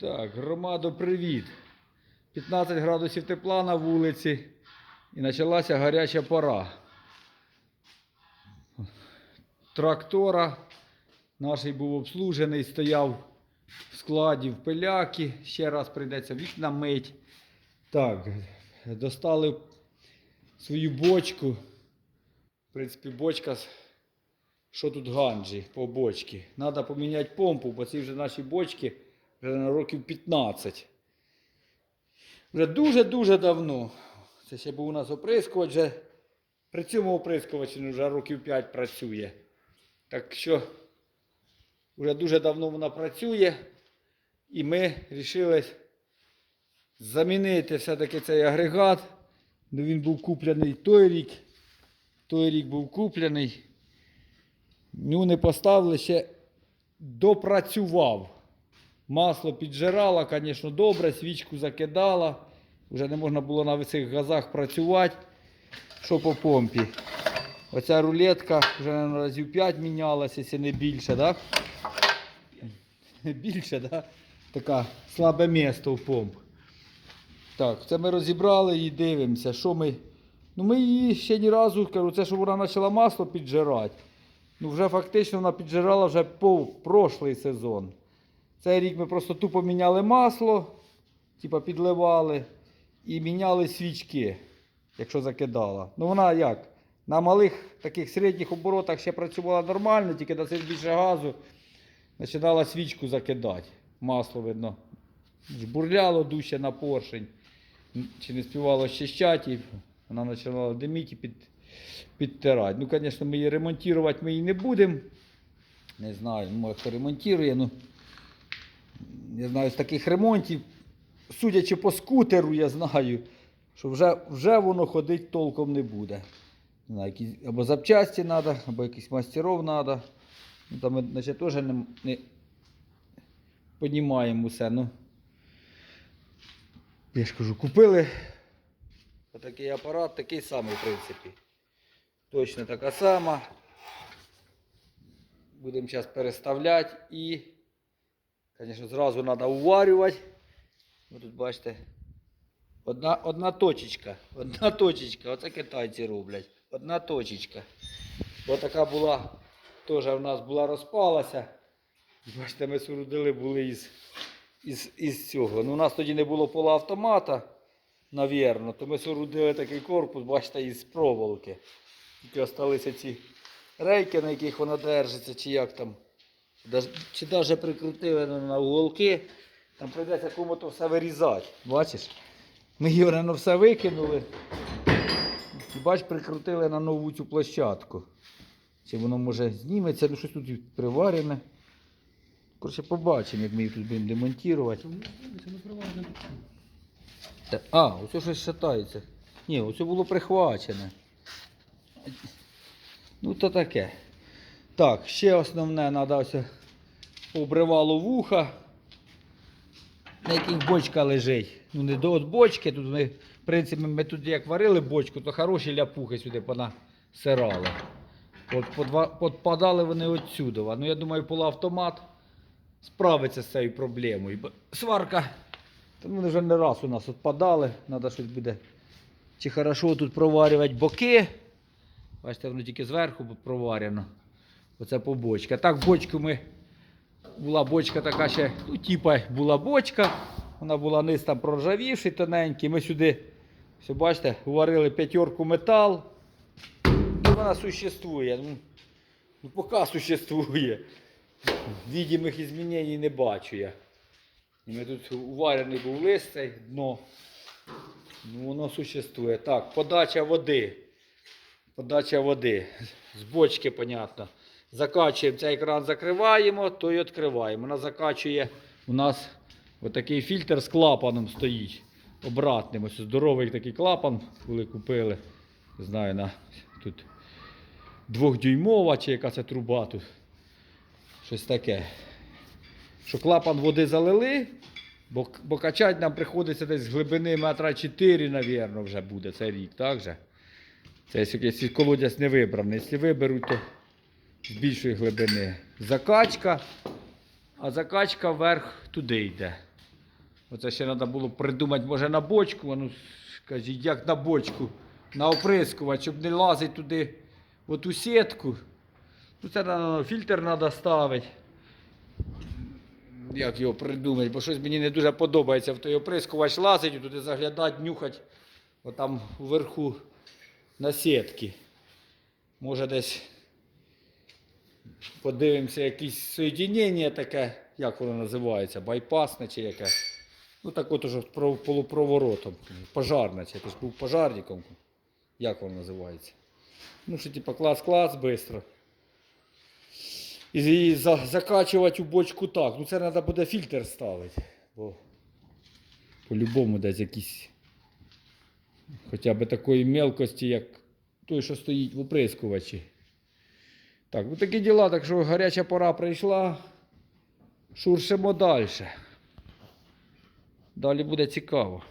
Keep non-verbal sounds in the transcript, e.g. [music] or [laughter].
Так, громадо, привіт. 15 градусів тепла на вулиці і почалася гаряча пора. Трактора наш був обслужений, стояв в складі в пиляки. Ще раз прийдеться вікна мить. Так, достали свою бочку. В принципі, бочка. Що тут ганджі по бочці? Треба поміняти помпу, бо ці вже наші бочки вже на років 15. Вже дуже-дуже давно. Це ще був у нас оприскувач, вже при цьому оприскувачі вже років 5 працює. Так що вже дуже давно вона працює. І ми вирішили замінити все-таки цей агрегат. Ну, він був куплений той рік. Той рік був куплений. Ну, не поставили ще допрацював. Масло піджирало, звісно, добре, свічку закидала. Вже не можна було на цих газах працювати. Що по помпі? Оця рулетка вже на разів 5 мінялася, якщо не більше, так? Да? [laughs] Більше, так? Да? Така слабе місто в помп. Так, це ми розібрали і дивимося, що ми. Ну ми її ще ні разу, кажу, це що вона почала масло піджирати. Ну вже фактично вона піджирала вже по прошлий сезон. Цей рік ми просто тупо міняли масло, типа підливали і міняли свічки, якщо закидала. Ну вона як? На малих таких середніх оборотах ще працювала нормально, тільки на більше газу починала свічку закидати. Масло видно. Жбурляло дужче на поршень. Чи не співало щищати, вона починала диміти під, підтирати. Ну, звісно, ми її ремонтувати ми її не будемо. Не знаю, може хто ремонтує, ну не знаю, з таких ремонтів, судячи по скутеру, я знаю, що вже, вже воно ходить толком не буде. Не знаю, якісь, або запчасті треба, або якісь мастеров треба. Ну, там значить, теж не, не піднімаємо усе. Ну, я ж кажу, купили отакий апарат, такий самий, в принципі. Точно така сама. Будемо зараз переставляти і, звісно, зразу треба уварювати. Ви тут бачите, одна, одна точечка. Одна точечка. Оце китайці роблять. Одна точечка. Бо така була, теж в нас була розпалася. Бачите, ми сурудили були із, із, із цього. Ну, у нас тоді не було полуавтомата, навірно, то ми сурудили такий корпус, бачите, із проволоки. Тільки залишилися ці рейки, на яких вона держиться, чи як там. Чи навіть прикрутили на уголки. Там прийдеться кому-то все вирізати. Бачиш? Ми його все викинули. І бач, прикрутили на нову цю площадку. Чи воно може зніметься, ну щось тут приварене. Коротше, побачимо, як ми її тут будемо демонтувати. А, оце щось шатається. Ні, оце було прихвачене. Ну, то таке. Так, ще основне треба обривало вуха, на яких бочка лежить. Ну, не до от бочки. Тут ми, в принципі, ми тут як варили бочку, то хороші ляпухи сюди понасирали. От подпадали вони отсюди. Ну, я думаю, полуавтомат справиться з цією проблемою. Сварка, та вони вже не раз у нас відпадали, треба щось буде. Чи хорошо тут проварювати боки. Бачите, воно тільки зверху проварено. Оце по бочці. А так бочку ми. Була бочка така ще, ну, типа була бочка. Вона була низ там проржавівший тоненький. Ми сюди, все бачите, уварили п'ятерку метал. І вона существує. Ну, ну поки существує. Відімих змінень не бачу я. І ми тут уварений був лист цей дно. Ну, воно существує. Так, подача води. Подача води. З бочки, понятно. Закачуємо цей кран, закриваємо, то й відкриваємо. Вона закачує у нас отакий фільтр з клапаном стоїть. Обратним. Ось здоровий такий клапан, коли купили. Не знаю, на тут двохдюймова чи яка це труба тут. Щось таке. Що клапан води залили, бо, бо качати нам приходиться десь з глибини метра 4, навірно, вже буде цей рік, так же? Це якщо колодязь не вибраний. Якщо виберуть, то з більшої глибини. Закачка, а закачка вверх туди йде. Оце ще треба було придумати, може, на бочку, ну скажіть, як на бочку, на оприскувач, щоб не лазити туди в ту сітку. Ну, це на фільтр треба ставити. Як його придумати, бо щось мені не дуже подобається в той оприскувач лазить, туди заглядати, нюхати, отам вверху на сітки. Може десь подивимося якесь соєдінення таке, як воно називається, байпасне чи яке. Ну так от уже полупроворотом. Пожарне, чи ти був пожарником. Як воно називається? Ну, що типа клас-клас швидко. І, і за, закачувати у бочку так. Ну це треба буде фільтр ставити. Бо по-любому десь якісь хоча б такої мелкості, як той, що стоїть в оприскувачі. Так, ну такі діла, так що гаряча пора прийшла. Шуршимо далі. Далі буде цікаво.